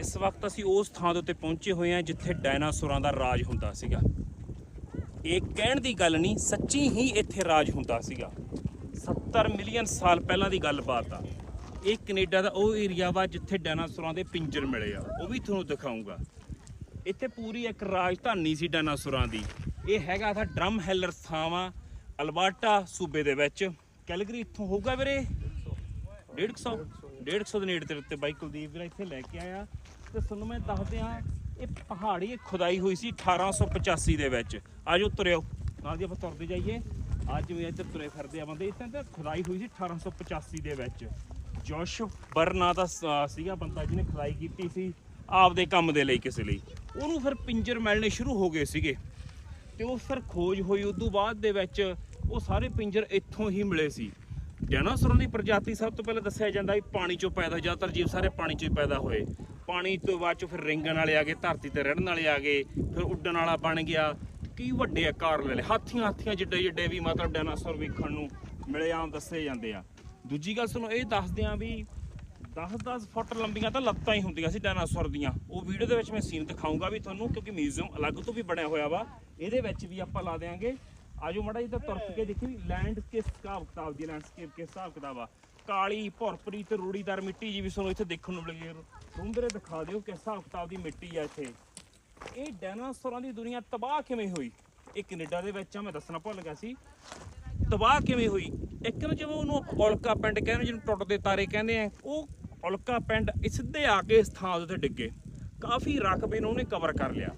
ਇਸ ਵਕਤ ਅਸੀਂ ਉਸ ਥਾਂ ਦੇ ਉੱਤੇ ਪਹੁੰਚੇ ਹੋਏ ਹਾਂ ਜਿੱਥੇ ਡਾਇਨਾਸੌਰਾਂ ਦਾ ਰਾਜ ਹੁੰਦਾ ਸੀਗਾ। ਇਹ ਕਹਿਣ ਦੀ ਗੱਲ ਨਹੀਂ, ਸੱਚੀ ਹੀ ਇੱਥੇ ਰਾਜ ਹੁੰਦਾ ਸੀਗਾ। 70 ਮਿਲੀਅਨ ਸਾਲ ਪਹਿਲਾਂ ਦੀ ਗੱਲਬਾਤ ਆ। ਇਹ ਕੈਨੇਡਾ ਦਾ ਉਹ ਏਰੀਆ ਵਾ ਜਿੱਥੇ ਡਾਇਨਾਸੌਰਾਂ ਦੇ ਪਿੰਜਰ ਮਿਲੇ ਆ। ਉਹ ਵੀ ਤੁਹਾਨੂੰ ਦਿਖਾਉਂਗਾ ਇੱਥੇ ਪੂਰੀ ਇੱਕ ਰਾਜਧਾਨੀ ਸੀ ਡਾਇਨਾਸੌਰਾਂ ਦੀ। ਇਹ ਹੈਗਾ ਥਾ ਡਰਮ ਹੈਲਰ ਥਾਂ ਵਾ, ਅਲਬਰਟਾ ਸੂਬੇ ਦੇ ਵਿੱਚ। ਕੈਲਗਰੀ ਇੱਥੋਂ ਹੋਊਗਾ ਵੀਰੇ? 150 150 ਦੇ ਨੇੜੇ ਤੇ ਉੱਤੇ ਬਾਈ ਕੁਲਦੀਪ ਵੀਰਾ ਇੱਥੇ ਲੈ ਕੇ ਆਇਆ। ਤੇ ਤੁਹਾਨੂੰ ਮੈਂ ਦੱਸ ਦਿਆਂ ਇਹ ਪਹਾੜੀ ਖੁਦਾਈ ਹੋਈ ਸੀ 1885 ਦੇ ਵਿੱਚ। ਆਜੋ ਤੁਰਿਓ, ਨਾਲ ਦੀ ਆਪਾਂ ਤੁਰਦੇ ਜਾਈਏ। ਅੱਜ ਵੀ ਇੱਥੇ ਤੁਰੇ ਫਿਰਦੇ ਆ ਬੰਦੇ। ਇੱਥੇ ਤਾਂ ਖੁਦਾਈ ਹੋਈ ਸੀ 1885 ਦੇ ਵਿੱਚ। ਜੋਸ਼ ਬਰਨਾ ਦਾ ਸੀਗਾ ਬੰਦਾ ਜਿਹਨੇ ਖੁਦਾਈ ਕੀਤੀ ਸੀ ਆਪਦੇ ਕੰਮ ਦੇ ਲਈ, ਕਿਸੇ ਲਈ। ਉਹਨੂੰ ਫਿਰ ਪਿੰਜਰ ਮਿਲਣੇ ਸ਼ੁਰੂ ਹੋ ਗਏ ਸੀਗੇ। ਤੇ ਉਹ ਫਿਰ ਖੋਜ ਹੋਈ। ਉਦੋਂ ਬਾਅਦ ਦੇ ਵਿੱਚ ਉਹ ਸਾਰੇ ਪਿੰਜਰ ਇੱਥੋਂ ਹੀ ਮਿਲੇ ਸੀ। ਡਾਇਨਾਸੌਰਾਂ ਦੀ ਪ੍ਰਜਾਤੀ ਸਭ ਤੋਂ ਪਹਿਲਾਂ ਦੱਸਿਆ ਜਾਂਦਾ ਵੀ ਪਾਣੀ ਚੋਂ ਪੈਦਾ ਹੋਏ, ਜ਼ਿਆਦਾਤਰ ਜੀਵ ਸਾਰੇ ਪਾਣੀ ਚੋਂ ਹੀ ਪੈਦਾ ਹੋਏ। ਪਾਣੀ ਤੋਂ ਬਾਅਦ ਚੋਂ ਫਿਰ ਰਿੰਗਣ ਵਾਲੇ ਆ ਗਏ ਧਰਤੀ ਤੇ ਰਹਿਣ ਵਾਲੇ ਆ ਗਏ ਫਿਰ ਉੱਡਣ ਵਾਲਾ ਬਣ ਗਿਆ। ਕਈ ਵੱਡੇ ਆਕਾਰ ਲੈ ਲਏ? ਹਾਥੀਆਂ ਹਾਥੀਆਂ ਜਿੱਡੇ ਜਿੱਡੇ ਵੀ ਮਤਲਬ ਡਾਇਨਾਸੌਰ ਵੇਖਣ ਨੂੰ ਮਿਲੇ ਆਮ ਦੱਸੇ ਜਾਂਦੇ ਆ। ਦੂਜੀ ਗੱਲ ਤੁਹਾਨੂੰ ਇਹ ਦੱਸਦੇ ਆ ਵੀ 10-10 ਫੁੱਟ ਲੰਬੀਆਂ ਤਾਂ ਲੱਤਾਂ ਹੀ ਹੁੰਦੀਆਂ ਸੀ ਡਾਇਨਾਸੌਰ ਦੀਆਂ। ਉਹ ਵੀਡੀਓ ਦੇ ਵਿੱਚ ਮੈਂ ਸੀਨ ਦਿਖਾਉਂਗਾ ਵੀ ਤੁਹਾਨੂੰ ਕਿਉਂਕਿ ਮਿਊਜ਼ੀਅਮ ਅਲੱਗ ਤੋਂ ਵੀ ਬਣਿਆ ਹੋਇਆ ਵਾ। ਇਹਦੇ ਵਿੱਚ ਵੀ ਆਪਾਂ ਲਾ ਦੇਾਂਗੇ ਆਜੋ ਮੜਾ ਜਿੱਦਾਂ ਤੁਰ ਕੇ ਦੇਖੀ ਲੈਂਡਸਕੇਪ ਹਿਸਾਬ ਕਿਤਾਬ ਦੀ ਲੈਂਡਸਕੇਪ ਕਿਸ ਹਿਸਾਬ ਕਿਤਾਬ ਆ। ਕਾਲੀ, ਭੁਰਪਰੀ ਤੇ ਰੂੜੀਦਾਰ ਮਿੱਟੀ ਜੀ ਵੀ ਤੁਹਾਨੂੰ ਇੱਥੇ ਦੇਖਣ ਨੂੰ ਮਿਲੇਗੀ ਸੁੰਦਰੇ ਦਿਖਾ ਦਿਓ ਕਿਸ ਹਿਸਾਬ ਕਿਤਾਬ ਦੀ ਮਿੱਟੀ ਆ ਇੱਥੇ। ਇਹ ਡਾਇਨਾਸੌਰਾਂ ਦੀ ਦੁਨੀਆ ਤਬਾਹ ਕਿਵੇਂ ਹੋਈ? ਇਹ ਕੈਨੇਡਾ ਦੇ ਵਿੱਚ ਆ, ਮੈਂ ਦੱਸਣਾ ਭੁੱਲ ਗਿਆ ਸੀ। ਤਬਾਹ ਕਿਵੇਂ ਹੋਈ? ਇੱਕ ਨੂੰ ਜਿਵੇਂ ਉਹਨੂੰ ਆਪਾਂ ਪਿੰਡ ਕਹਿੰਦੇ ਜਿਹਨੂੰ ਟੁੱਟਦੇ ਤਾਰੇ ਕਹਿੰਦੇ ਆ, ਉਹ ਉਲਕਾ ਪਿੰਡ ਸਿੱਧੇ ਆ ਕੇ ਇਸ ਥਾਂ ਦੇ ਉੱਤੇ ਡਿੱਗੇ। ਕਾਫੀ ਰਕਬੇ ਨੂੰ ਉਹਨੇ ਕਵਰ ਕਰ ਲਿਆ।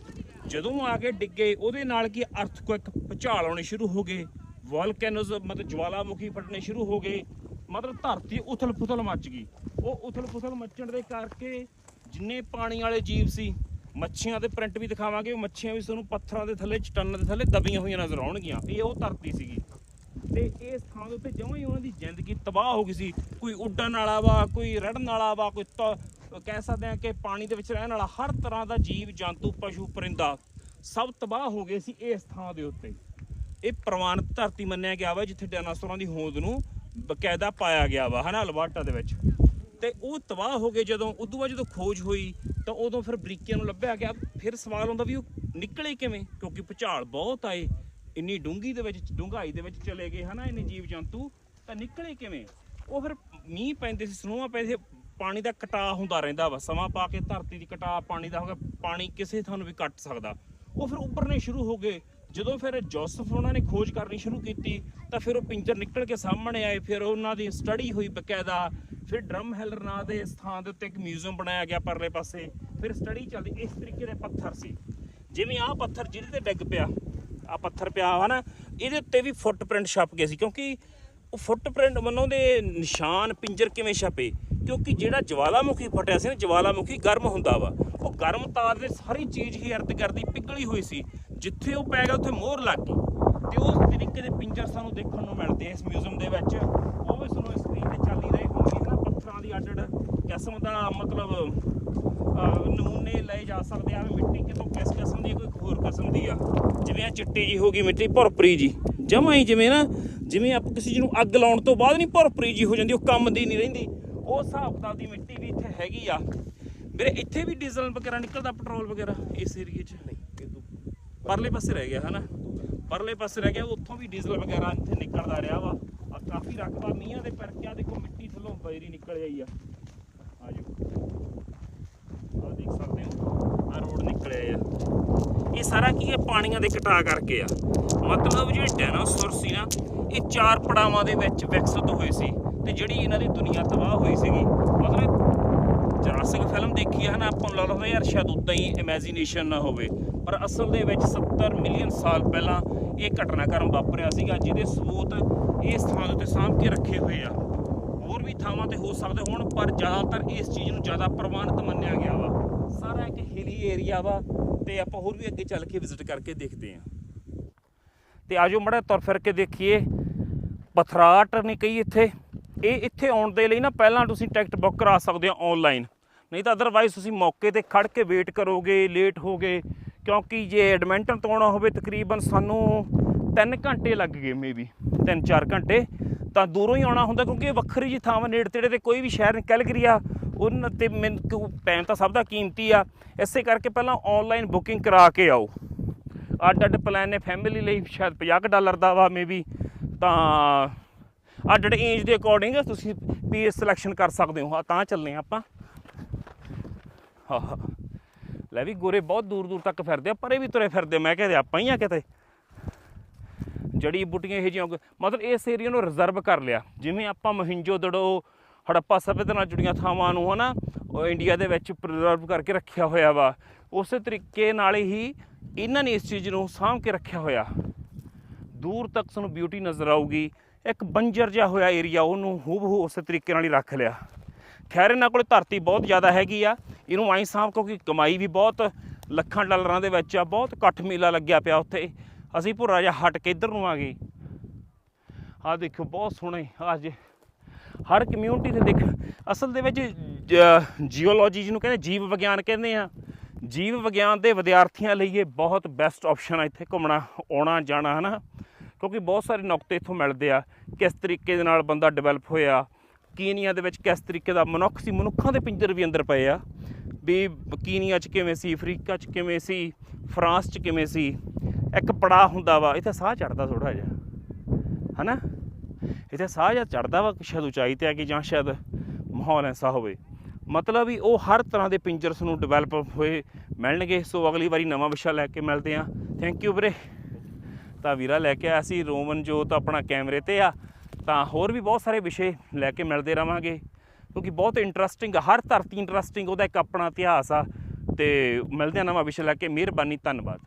ਜਦੋਂ ਆ ਕੇ ਡਿੱਗੇ ਉਹਦੇ ਨਾਲ ਕੀ ਅਰਥਕੁਇਕ ਭੁਚਾਲ ਆਉਣੇ ਸ਼ੁਰੂ ਹੋ ਗਏ? ਵੋਲਕੈਨੋਜ਼ ਮਤਲਬ ਜਵਾਲਾਮੁਖੀ ਫਟਣੇ ਸ਼ੁਰੂ ਹੋ ਗਏ। ਮਤਲਬ ਧਰਤੀ ਉਥਲ ਪੁਥਲ ਮੱਚ ਗਈ। ਉਹ ਉਥਲ ਪੁਥਲ ਮੱਚਣ ਦੇ ਕਰਕੇ ਜਿੰਨੇ ਪਾਣੀ ਵਾਲੇ ਜੀਵ ਸੀ, ਮੱਛੀਆਂ ਦੇ ਪ੍ਰਿੰਟ ਵੀ ਦਿਖਾਵਾਂਗੇ, ਉਹ ਮੱਛੀਆਂ ਵੀ ਤੁਹਾਨੂੰ ਪੱਥਰਾਂ ਦੇ ਥੱਲੇ, ਚਟਾਨਾਂ ਦੇ ਥੱਲੇ ਦਬੀਆਂ ਹੋਈਆਂ ਨਜ਼ਰ ਆਉਣਗੀਆਂ। ਇਹ ਉਹ ਧਰਤੀ ਸੀਗੀ। ਤੇ ਇਸ ਥਾਂ ਦੇ ਉੱਤੇ ਜਮਾਂ ਹੀ ਉਹਨਾਂ ਦੀ ਜ਼ਿੰਦਗੀ ਤਬਾਹ ਹੋ ਗਈ ਸੀ, ਕੋਈ ਉੱਡਣ ਵਾਲਾ ਵਾ, ਕੋਈ ਰੜਨ ਵਾਲਾ ਵਾ, ਕੋਈ ਤ- ਕਹਿ ਸਕਦੇ ਆ ਕਿ ਪਾਣੀ ਦੇ ਵਿੱਚ ਰਹਿਣ ਵਾਲਾ ਹਰ ਤਰ੍ਹਾਂ ਦਾ ਜੀਵ, ਜੰਤੂ, ਪਸ਼ੂ, ਪਰਿੰਦਾ ਸਭ ਤਬਾਹ ਹੋ ਗਏ ਸੀ ਇਸ ਥਾਂ ਦੇ ਉੱਤੇ। ਇਹ ਪ੍ਰਵਾਨਿਤ ਧਰਤੀ ਮੰਨਿਆ ਗਿਆ ਵਾ, ਜਿੱਥੇ ਡਾਇਨਾਸੌਰਾਂ ਦੀ ਹੋਂਦ ਨੂੰ ਬਕਾਇਦਾ ਪਾਇਆ ਗਿਆ ਵਾ, ਹਨਾ ਅਲਬਰਟਾ ਦੇ ਵਿੱਚ। ਤੇ ਉਹ ਤਬਾਹ ਹੋ ਗਏ ਜਦੋਂ, ਉਦੋਂ ਬਾਅਦ ਜਦੋਂ ਖੋਜ ਹੋਈ, ਤਾਂ ਉਦੋਂ ਫਿਰ ਬਰੀਕੀਆਂ ਨੂੰ ਲੱਭਿਆ ਗਿਆ। ਫਿਰ ਸਵਾਲ ਆਉਂਦਾ ਵੀ ਉਹ ਨਿਕਲੇ ਕਿਵੇਂ? ਕਿਉਂਕਿ ਭੁਚਾਲ ਬਹੁਤ ਆਏ, ਇੰਨੀ ਡੂੰਗੀ ਦੇ ਵਿੱਚ, ਡੂੰਘਾਈ ਦੇ ਵਿੱਚ ਚਲੇ ਗਏ, ਹਨਾ, ਇੰਨੇ ਜੀਵ ਜੰਤੂ ਤਾਂ ਨਿਕਲੇ ਕਿਵੇਂ? ਉਹ ਫਿਰ ਮੀਂਹ ਪੈਂਦੇ ਸੀ ਸਨੋਆਂ ਪੈਂਦੇ ਪਾਣੀ ਦਾ ਕਟਾਅ ਹੁੰਦਾ ਰਹਿੰਦਾ ਵਾ, ਸਮਾਂ ਪਾ ਕੇ ਧਰਤੀ ਦੀ ਕਟਾਅ ਪਾਣੀ ਦਾ ਹੋ ਗਿਆ, ਪਾਣੀ ਕਿਸੇ ਥਾਂ ਨੂੰ ਵੀ ਕੱਟ ਸਕਦਾ। ਉਹ ਫਿਰ ਉੱਭਰਨੇ ਸ਼ੁਰੂ ਹੋ ਗਏ। ਜਦੋਂ ਫਿਰ ਜੋਸਫ ਉਹਨਾਂ ਨੇ ਖੋਜ ਕਰਨੀ ਸ਼ੁਰੂ ਕੀਤੀ, ਤਾਂ ਫਿਰ ਉਹ ਪਿੰਜਰ ਨਿਕਲ ਕੇ ਸਾਹਮਣੇ ਆਏ, ਫਿਰ ਉਹਨਾਂ ਦੀ ਸਟੱਡੀ ਹੋਈ ਬਕਾਇਦਾ। ਫਿਰ ਡਰਮ ਹੈਲਰ ਨਾਂ ਦੇ ਸਥਾਨ ਦੇ ਉੱਤੇ ਇੱਕ ਮਿਊਜ਼ੀਅਮ ਬਣਾਇਆ ਗਿਆ ਪਰਲੇ ਪਾਸੇ। ਫਿਰ ਸਟੱਡੀ ਚੱਲਦੀ, ਇਸ ਤਰੀਕੇ ਦੇ ਪੱਥਰ ਸੀ। ਜਿਵੇਂ ਆਹ ਪੱਥਰ ਜਿਹਦੇ ਤੇ ਡਿੱਗ ਪਿਆ ਆ ਪੱਥਰ ਪਿਆ ਵਾ ਨਾ, ਇਹਦੇ ਉੱਤੇ ਵੀ ਫੁੱਟਪ੍ਰਿੰਟ ਛਪ ਗਏ ਸੀ, ਕਿਉਂਕਿ ਉਹ ਫੁੱਟਪ੍ਰਿੰਟ ਮੰਨੋ ਦੇ ਨਿਸ਼ਾਨ ਪਿੰਜਰ ਕਿਵੇਂ ਛਪੇ ਕਿਉਂਕਿ ਜਿਹੜਾ ਜਵਾਲਾਮੁਖੀ ਫਟਿਆ ਸੀ ਨਾ, ਜਵਾਲਾਮੁਖੀ ਗਰਮ ਹੁੰਦਾ ਵਾ, ਉਹ ਗਰਮ ਤਾਰ ਦੇ ਸਾਰੀ ਚੀਜ਼ ਹੀ ਅਰਧ ਕਰਦੀ, ਪਿਘਲੀ ਹੋਈ ਸੀ। ਜਿੱਥੇ ਉਹ ਪੈ ਗਿਆ, ਉੱਥੇ ਮੋਹਰ ਲੱਗ ਗਈ। ਤੇ ਉਸ ਤਰੀਕੇ ਦੇ ਪਿੰਜਰ ਸਾਨੂੰ ਦੇਖਣ ਨੂੰ ਮਿਲਦੇ ਆ ਇਸ ਮਿਊਜ਼ੀਅਮ ਦੇ ਵਿੱਚ। ਉਹ ਵੀ ਸਾਨੂੰ ਸਕਰੀਨ ਤੇ ਚੱਲ ਹੀ ਰਹੇ ਹੋਣਗੇ ਨਾ ਪੱਥਰਾਂ ਦੀ ਅੱਡ ਅੱਡ ਕਿਸਮ ਦਾ ਮਤਲਬ ਨਮੂਨੇ ਲਏ ਜਾ ਸਕਦੇ ਆ ਮਿੱਟੀ ਕਿਤੋਂ ਕਿਸ ਕਿਸਮ ਦੀ ਕੋਈ ਹੋਰ ਕਿਸਮ ਦੀ ਆ। ਜਿਵੇਂ ਆ ਚਿੱਟੀ ਜੀ ਹੋ ਗਈ ਮਿੱਟੀ ਭੁਰਪਰੀ ਜੀ। ਜਮਾਂ ਹੀ ਜਿਵੇਂ ਨਾ, ਜਿਵੇਂ ਆਪਾਂ ਕਿਸੇ ਚੀਜ਼ ਨੂੰ ਅੱਗ ਲਾਉਣ ਤੋਂ ਬਾਅਦ ਨਹੀਂ ਭੁਰਪਰੀ ਜੀ ਹੋ ਜਾਂਦੀ, ਉਹ ਕੰਮ ਦੀ ਨਹੀਂ ਰਹਿੰਦੀ। ਉਹ ਹਿਸਾਬ ਕਿਤਾਬ ਦੀ ਮਿੱਟੀ ਵੀ ਇੱਥੇ ਹੈਗੀ ਆ। ਵੀਰੇ ਇੱਥੇ ਵੀ ਡੀਜ਼ਲ ਵਗੈਰਾ ਨਿਕਲਦਾ ਪੈਟਰੋਲ ਵਗੈਰਾ ਇਸ ਏਰੀਏ 'ਚ? ਨਹੀਂ ਪਰਲੇ ਪਾਸੇ ਰਹਿ ਗਿਆ ਹਨਾ? ਪਰਲੇ ਪਾਸੇ ਰਹਿ ਗਿਆ ਉੱਥੋਂ ਵੀ ਡੀਜ਼ਲ ਵਗੈਰਾ ਇੱਥੇ ਨਿਕਲਦਾ ਰਿਹਾ ਵਾ। ਆ ਕਾਫੀ ਰਕਬਾ ਮੀਂਹਾਂ ਦੇ ਕਰਕੇ ਆ ਦੇਖੋ ਮਿੱਟੀ ਥੱਲੋਂ ਬੈਰੀ ਨਿਕਲ ਆਈ ਆ। ਆਜੋ ਆ ਦੇਖ ਸਕਦੇ ਹੋ ਆ ਰੋਡ ਨਿਕਲਿਆ ਆ। ਇਹ ਸਾਰਾ ਕੀ ਹੈ? ਪਾਣੀਆਂ ਦੇ ਕਟਾ ਕਰਕੇ ਆ। ਮਤਲਬ ਜਿਹੜੇ ਡਾਇਨਾਸੌਰ ਸੀ ਨਾ ਇਹ ਚਾਰ ਪੜਾਵਾਂ ਦੇ ਵਿੱਚ ਵਿਕਸਿਤ ਹੋਏ ਸੀ। ਤੇ ਜਿਹੜੀ ਇਹਨਾਂ ਦੀ ਦੁਨੀਆ ਤਬਾਹ ਹੋਈ ਸੀਗੀ ਮਤਲਬ ਜਰਾਸਿਕ ਫਿਲਮ ਦੇਖੀ ਹੈ ਨਾ, ਆਪਾਂ ਨੂੰ ਲੱਗਦਾ ਯਾਰ ਸ਼ਾਇਦ ਉਦਾਂ ਹੀ ਇਮੇਜਿਨੇਸ਼ਨ ਨਾ ਹੋਵੇ। ਪਰ ਅਸਲ ਦੇ ਵਿੱਚ 70 ਮਿਲੀਅਨ ਸਾਲ ਪਹਿਲਾਂ ਇਹ ਘਟਨਾਕ੍ਰਮ ਵਾਪਰਿਆ ਸੀਗਾ, ਜਿਹਦੇ ਸਬੂਤ ਇਸ ਥਾਂ ਦੇ ਉੱਤੇ ਸਾਂਭ ਕੇ ਰੱਖੇ ਹੋਏ ਆ। ਹੋਰ ਵੀ ਥਾਵਾਂ ਤੇ ਹੋ ਸਕਦੇ ਹੋਣ, ਪਰ ਜ਼ਿਆਦਾਤਰ ਇਸ ਚੀਜ਼ ਨੂੰ ਜ਼ਿਆਦਾ ਪ੍ਰਵਾਨਿਤ ਮੰਨਿਆ ਗਿਆ ਵਾ। ਸਾਰਾ ਇੱਕ ਹਿਲੀ ਏਰੀਆ ਵਾ, ਤੇ ਆਪਾਂ ਹੋਰ ਵੀ ਅੱਗੇ ਚੱਲ ਕੇ ਵਿਜ਼ਿਟ ਕਰਕੇ ਦੇਖਦੇ ਹਾਂ। ਤੇ ਆਜੋ ਮੜਾ ਤੁਰ ਫਿਰ ਕੇ ਦੇਖੀਏ, ਪਥਰਾਟ ਨੇ ਕਹੀ ਇੱਥੇ। ਇਹ ਇੱਥੇ ਆਉਣ ਦੇ ਲਈ ਨਾ ਪਹਿਲਾਂ ਤੁਸੀਂ ਟਿਕਟ ਬੁੱਕ ਕਰਾ ਸਕਦੇ ਹੋ ਆਨਲਾਈਨ ਨਹੀਂ ਤਾਂ ਅਦਰਵਾਈਜ਼ ਤੁਸੀਂ ਮੌਕੇ ਤੇ ਖੜ ਕੇ ਵੇਟ ਕਰੋਗੇ ਲੇਟ ਹੋਗੇ ਕਿਉਂਕਿ ਜੇ ਐਡਮਿੰਟਨ ਤੋਂ ਆਉਣਾ ਹੋਵੇ ਤਕਰੀਬਨ ਸਾਨੂੰ 3 ਘੰਟੇ ਲੱਗ ਗਏ ਮੇਬੀ 3-4 ਘੰਟੇ। ਤਾਂ ਦੂਰੋਂ ਹੀ ਆਉਣਾ ਹੁੰਦਾ ਕਿਉਂਕਿ ਇਹ ਵੱਖਰੀ ਜੀ ਥਾਂ ਨੇੜੇ ਤੇੜੇ ਤੇ ਕੋਈ ਵੀ ਸ਼ਹਿਰ ਕੈਲਗਰੀ ਆ। ਉਹਨਾਂ ਤੇ ਮੈਨੂੰ ਟਾਈਮ ਤਾਂ ਸਭ ਦਾ ਕੀਮਤੀ ਆ। ਇਸੇ ਕਰਕੇ ਪਹਿਲਾਂ ਆਨਲਾਈਨ ਬੁਕਿੰਗ ਕਰਾ ਕੇ ਆਓ। ਅੱਡ ਅੱਡ ਪਲਾਨ ਨੇ ਫੈਮਿਲੀ ਲਈ, ਸ਼ਾਇਦ 50 ਕੁ ਡਾਲਰ ਦਾ ਵਾ ਮੇਬੀ ਤਾਂ ਅੱਡ ਅੱਡ ਏਜ ਦੇ ਅਕੋਰਡਿੰਗ ਤੁਸੀਂ ਪੀਸ ਸਿਲੈਕਸ਼ਨ ਕਰ ਸਕਦੇ ਹੋ। ਆ ਤਾਂ ਚੱਲਨੇ ਆ ਆਪਾਂ। ਆਹਾ। ਲੈ ਵੀ ਗੋਰੇ ਬਹੁਤ ਦੂਰ ਦੂਰ ਤੱਕ ਫਿਰਦੇ ਆ, ਪਰੇ ਵੀ ਤੁਰੇ ਫਿਰਦੇ ਮੈਂ ਕਹਿੰਦੇ ਆਪਾਂ ਹੀ ਆ ਕਿਤੇ। ਜੜੀ ਬੂਟੀਆਂ ਇਹ ਜਿਹੀਆਂ ਉਗ- ਮਤਲਬ ਇਸ ਏਰੀਆ ਨੂੰ ਰਿਜ਼ਰਵ ਕਰ ਲਿਆ। ਜਿਵੇਂ ਆਪਾਂ ਮਹਿੰਜੋ, ਦੜੋ, ਹੜੱਪਾ ਸਭਿਅਤਾ ਨਾਲ ਜੁੜੀਆਂ ਥਾਵਾਂ ਨੂੰ ਹਨਾ, ਉਹ ਇੰਡੀਆ ਦੇ ਵਿੱਚ ਪ੍ਰੀਜ਼ਰਵ ਕਰਕੇ ਰੱਖਿਆ ਹੋਇਆ ਵਾ। ਉਸੇ ਤਰੀਕੇ ਨਾਲ ਹੀ ਇਹਨਾਂ ਨੇ ਇਸ ਚੀਜ਼ ਨੂੰ ਸਾਂਭ ਕੇ ਰੱਖਿਆ ਹੋਇਆ। ਦੂਰ ਤੱਕ ਸਾਨੂੰ ਬਿਊਟੀ ਨਜ਼ਰ ਆਊਗੀ। ਇੱਕ ਬੰਜਰ ਜਿਹਾ ਹੋਇਆ ਏਰੀਆ ਉਹਨੂੰ ਹੂਬਹੂ ਉਸੇ ਤਰੀਕੇ ਨਾਲ ਹੀ ਰੱਖ ਲਿਆ। ਖੈਰ, ਇਹਨਾਂ ਕੋਲੇ ਧਰਤੀ ਬਹੁਤ ਜ਼ਿਆਦਾ ਹੈਗੀ ਆ। ਇਹਨੂੰ ਆਈ ਸਾਂਭ ਕਿਉਂਕਿ ਕਮਾਈ ਵੀ ਬਹੁਤ, ਲੱਖਾਂ ਡਾਲਰਾਂ ਦੇ ਵਿੱਚ ਆ, ਬਹੁਤ ਇਕੱਠ ਮੇਲਾ ਲੱਗਿਆ ਪਿਆ ਉੱਥੇ। ਅਸੀਂ ਭੁਰਾ ਜਿਹਾ ਹਟ ਕੇ ਇੱਧਰ ਨੂੰ ਆ ਗਏ। ਆਹ ਦੇਖੋ ਬਹੁਤ ਸੋਹਣੇ ਅੱਜ ਹਰ ਕਮਿਊਨਿਟੀ ਤੇ ਦੇਖ, ਅਸਲ ਦੇ ਵਿੱਚ ਜੀਓਲੋਜੀ ਜਿਹਨੂੰ ਕਹਿੰਦੇ, ਜੀਵ ਵਿਗਿਆਨ ਕਹਿੰਦੇ ਆ। ਜੀਵ ਵਿਗਿਆਨ ਦੇ ਵਿਦਿਆਰਥੀਆਂ ਲਈ ਇਹ ਬਹੁਤ ਬੈਸਟ ਆਪਸ਼ਨ ਆ ਇੱਥੇ ਘੁੰਮਣਾ, ਆਉਣਾ, ਜਾਣਾ, ਹਨਾ। ਕਿਉਂਕਿ ਬਹੁਤ ਸਾਰੇ ਨੁਕਤੇ ਇੱਥੋਂ ਮਿਲਦੇ ਆ, ਕਿਸ ਤਰੀਕੇ ਦੇ ਨਾਲ ਬੰਦਾ ਡਿਵੈਲਪ ਹੋਇਆ, ਕੀਨੀਆ ਦੇ ਵਿੱਚ ਕਿਸ ਤਰੀਕੇ ਦਾ ਮਨੁੱਖ ਸੀ, ਮਨੁੱਖਾਂ ਦੇ ਪਿੰਜਰ ਵੀ ਅੰਦਰ ਪਏ ਆ, ਵੀ ਕੀਨੀਆ 'ਚ ਕਿਵੇਂ ਸੀ, ਅਫਰੀਕਾ 'ਚ ਕਿਵੇਂ ਸੀ, ਫਰਾਂਸ 'ਚ ਕਿਵੇਂ ਸੀ, ਇੱਕ ਪੜਾ ਹੁੰਦਾ ਵਾ, ਇੱਥੇ ਸਾਹ ਚੜਦਾ ਥੋੜਾ ਜਿਹਾ, ਹਨਾ? ਇੱਥੇ ਸਾਹ ਜਿਹਾ ਚੜਦਾ ਵਾ ਸ਼ਾਇਦ ਉਚਾਈ ਤੇ ਆ ਕਿ ਜਾਂ ਸ਼ਾਇਦ ਮਾਹੌਲ ਐਸਾ ਹੋਵੇ। ਮਤਲਬ ਵੀ ਉਹ ਹਰ ਤਰ੍ਹਾਂ ਦੇ ਪਿੰਜਰਸ ਨੂੰ ਡਿਵੈਲਪ ਹੋਏ ਮਿਲਣਗੇ, ਸੋ ਅਗਲੀ ਵਾਰੀ ਨਵਾਂ ਵਿਸ਼ਾ ਲੈ ਕੇ ਮਿਲਦੇ ਆ ਥੈਂਕ ਯੂ ਵੀਰੇ। ਤਾਂ ਵੀਰਾ ਲੈ ਕੇ ਆਇਆ ਸੀ, ਰੋਮਨ ਜੋਤ ਆਪਣਾ ਕੈਮਰੇ ਤੇ ਆ, ਤਾਂ ਹੋਰ ਵੀ ਬਹੁਤ ਸਾਰੇ ਵਿਸ਼ੇ ਲੈ ਕੇ ਮਿਲਦੇ ਰਵਾਂਗੇ, ਕਿਉਂਕਿ ਬਹੁਤ ਇੰਟਰਸਟਿੰਗ ਹਰ ਧਰਤੀ ਇੰਟਰਸਟਿੰਗ ਉਹਦਾ ਇੱਕ ਆਪਣਾ ਇਤਿਹਾਸ ਆ, ਤੇ ਮਿਲਦੇ ਆ ਨਵਾਂ ਵਿਸ਼ੇ ਲੈ ਕੇ, ਮਿਹਰਬਾਨੀ, ਧੰਨਵਾਦ।